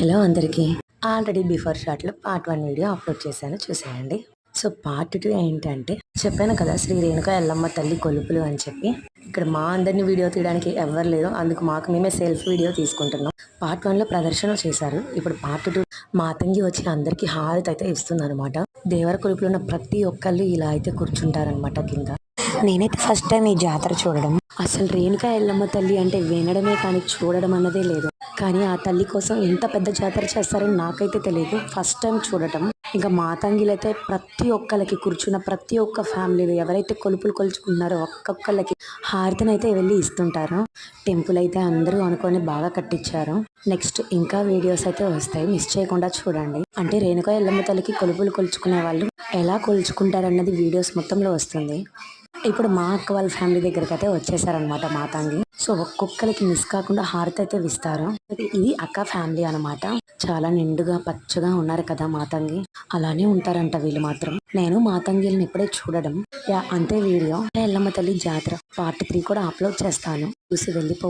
Hello అందరికీ. Already before షాట్లో part one video upload చేశాను చూసేయండి. సో పార్ట్ టూ ఏంటంటే చెప్పాను కదా శ్రీ రేణుక ఎల్లమ్మ తల్లి కొలుపులు అని చెప్పి. ఇక్కడ మా అందరిని వీడియో తీయడానికి ఎవరు లేరు అందుకు మాకు మేమే సెల్ఫ్ వీడియో తీసుకుంటున్నాం. పార్ట్ వన్లో ప్రదర్శన చేశారు. ఇప్పుడు పార్ట్ టూ మాతంగి వచ్చి అందరికి హారతి అయితే ఇస్తుంది అనమాట దేవర కొలుపులో ఉన్న ప్రతి ఒక్కళ్ళు ఇలా అయితే కూర్చుంటారనమాట కింద. నేనైతే ఫస్ట్ టైం ఈ జాతర చూడడం. అసలు రేణుక ఎల్లమ్మ తల్లి అంటే వినడమే కానీ చూడడం అన్నదే లేదు. కానీ ఆ తల్లి కోసం ఎంత పెద్ద జాతర చేస్తారని నాకైతే తెలియదు. ఫస్ట్ టైం చూడటం. ఇంకా మాతంగిలు అయితే ప్రతి ఒక్కరికి కూర్చున్న ప్రతి ఒక్క ఫ్యామిలీలు ఎవరైతే కొలుపులు కొలుచుకున్నారో ఒక్కొక్కళ్ళకి హారతిని అయితే వెళ్ళి ఇస్తుంటారు. టెంపుల్ అయితే అందరూ అనుకొని బాగా కట్టించారు. నెక్స్ట్ ఇంకా వీడియోస్ అయితే వస్తాయి. మిస్ చేయకుండా చూడండి. అంటే రేణుక ఎల్లమ్మ తల్లికి కొలుపులు కొలుచుకునే వాళ్ళు ఎలా కొలుచుకుంటారన్నది వీడియోస్ మొత్తంలో వస్తుంది. ఇప్పుడు మా అక్క వాళ్ళ ఫ్యామిలీ దగ్గరికి అయితే వచ్చేసారనమాట మాతాంగి. సో ఒక్కొక్కరికి మిస్ కాకుండా హారతి అయితే ఇస్తారు ఇది అక్క ఫ్యామిలీ అన్నమాట. చాలా నిండుగా పచ్చగా ఉన్నారు కదా మాతంగి. అలానే ఉంటారంట వీళ్ళు మాత్రం. నేను మాతంగిల్ని ఇప్పుడే చూడడం. యా అంతే వీడియో. ఎల్లమ్మ తల్లి జాతర. పార్ట్ త్రీ కూడా అప్లోడ్ చేస్తాను. చూసి వెళ్ళిపోవచ్చు